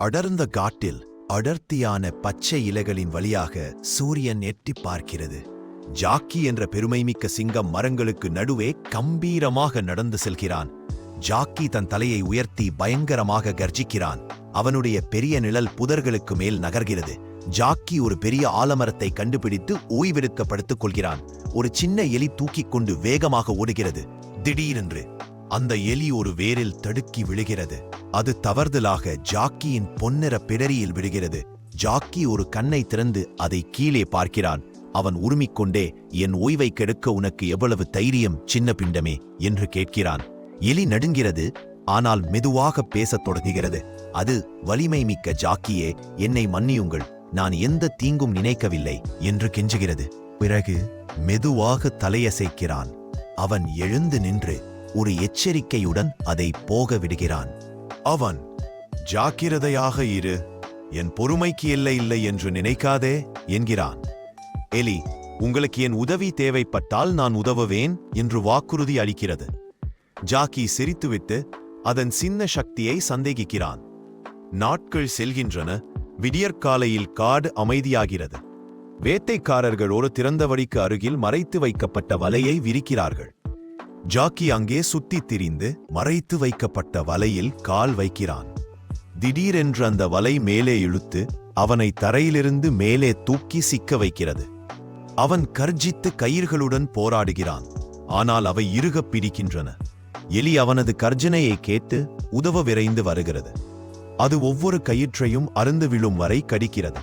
அடர்ந்த காட்டில் அடர்த்தியான பச்சை இலைகளின் வழியாக சூரியன் எட்டிப் பார்க்கிறது. ஜாக்கி என்ற பெருமைமிக்க சிங்கம் மரங்களுக்கு நடுவே கம்பீரமாக நடந்து செல்கிறான். ஜாக்கி தன் தலையை உயர்த்தி பயங்கரமாக கர்ஜிக்கிறான். அவனுடைய பெரிய நிழல் புதர்களுக்கு மேல் நகர்கிறது. ஜாக்கி ஒரு பெரிய ஆலமரத்தை கண்டுபிடித்து ஓய்வெடுக்கப்படுத்துக் கொள்கிறான். ஒரு சின்ன எலி தூக்கிக் கொண்டு வேகமாக ஓடுகிறது. திடீரென்று அந்த எலி ஒரு வேரில் தடுக்கி விழுகிறது. அது தவறுதலாக ஜாக்கியின் பொன்னிற பிடரியில் விழுகிறது. ஜாக்கி ஒரு கண்ணை திறந்து அதை கீழே பார்க்கிறான். அவன் உருமிக்கொண்டே என் ஓய்வை கெடுக்க உனக்கு எவ்வளவு தைரியம் சின்ன பிண்டமே? என்று கேட்கிறான். எலி நடுங்கிறது ஆனால் மெதுவாக பேசத் தொடங்குகிறது. அது வலிமை மிக்க ஜாக்கியே என்னை மன்னியுங்கள். நான் எந்த தீங்கும் நினைக்கவில்லை என்று கெஞ்சுகிறது. பிறகு மெதுவாக தலையசைக்கிறான். அவன் எழுந்து நின்று ஒரு எச்சரிக்கையுடன் அதை போக விடுகிறான். அவன் ஜாக்கிரதையாக இரு என் பொறுமைக்கு இல்லை இல்லை என்று நினைக்காதே என்கிறான். எலி உங்களுக்கு என் உதவி தேவைப்பட்டால் நான் உதவுவேன் என்று வாக்குறுதி அளிக்கிறது. ஜாக்கி சிரித்துவிட்டு அதன் சின்ன சக்தியை சந்தேகிக்கிறான். நாட்கள் செல்கின்றன விடியற்காலையில் காடு அமைதியாகிறது. வேட்டைக்காரர்கள் ஒரு திறந்த வழிக்கு அருகில் மறைத்து வைக்கப்பட்ட வலையை விரிக்கிறார்கள். ஜாக்கி அங்கே சுத்தித் திரிந்து மறைத்து வைக்கப்பட்ட வலையில் கால் வைக்கிறான். திடீரென்று அந்த வலை மேலே இழுத்து அவனை தரையிலிருந்து மேலே தூக்கி சிக்க வைக்கிறது. அவன் கர்ஜித்து கயிர்களுடன் போராடுகிறான். ஆனால் அவை இறுகப் பிடிக்கின்றன. எலி அவனது கர்ஜனையை கேட்டு உதவ விரைந்து வருகிறது. அது ஒவ்வொரு கயிற்றையும் அருந்து விழும் வரை கடிக்கிறது.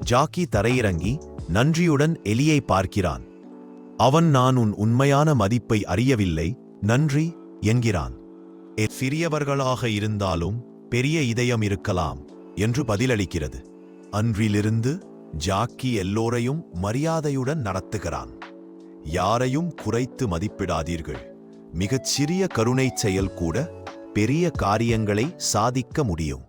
ஜாக்கி தரையிறங்கி நன்றியுடன் எலியை பார்க்கிறான். அவன் நான் உன் உண்மையான மதிப்பை அறியவில்லை நன்றி என்கிறான். சிறியவர்களாக இருந்தாலும் பெரிய இதயம் இருக்கலாம் என்று பதிலளிக்கிறது. அன்றிலிருந்து ஜாக்கி எல்லோரையும் மரியாதையுடன் நடத்துகிறான். யாரையும் குறைத்து மதிப்பிடாதீர்கள். மிகச் சிறிய கருணைச் செயல் கூட பெரிய காரியங்களை சாதிக்க முடியும்.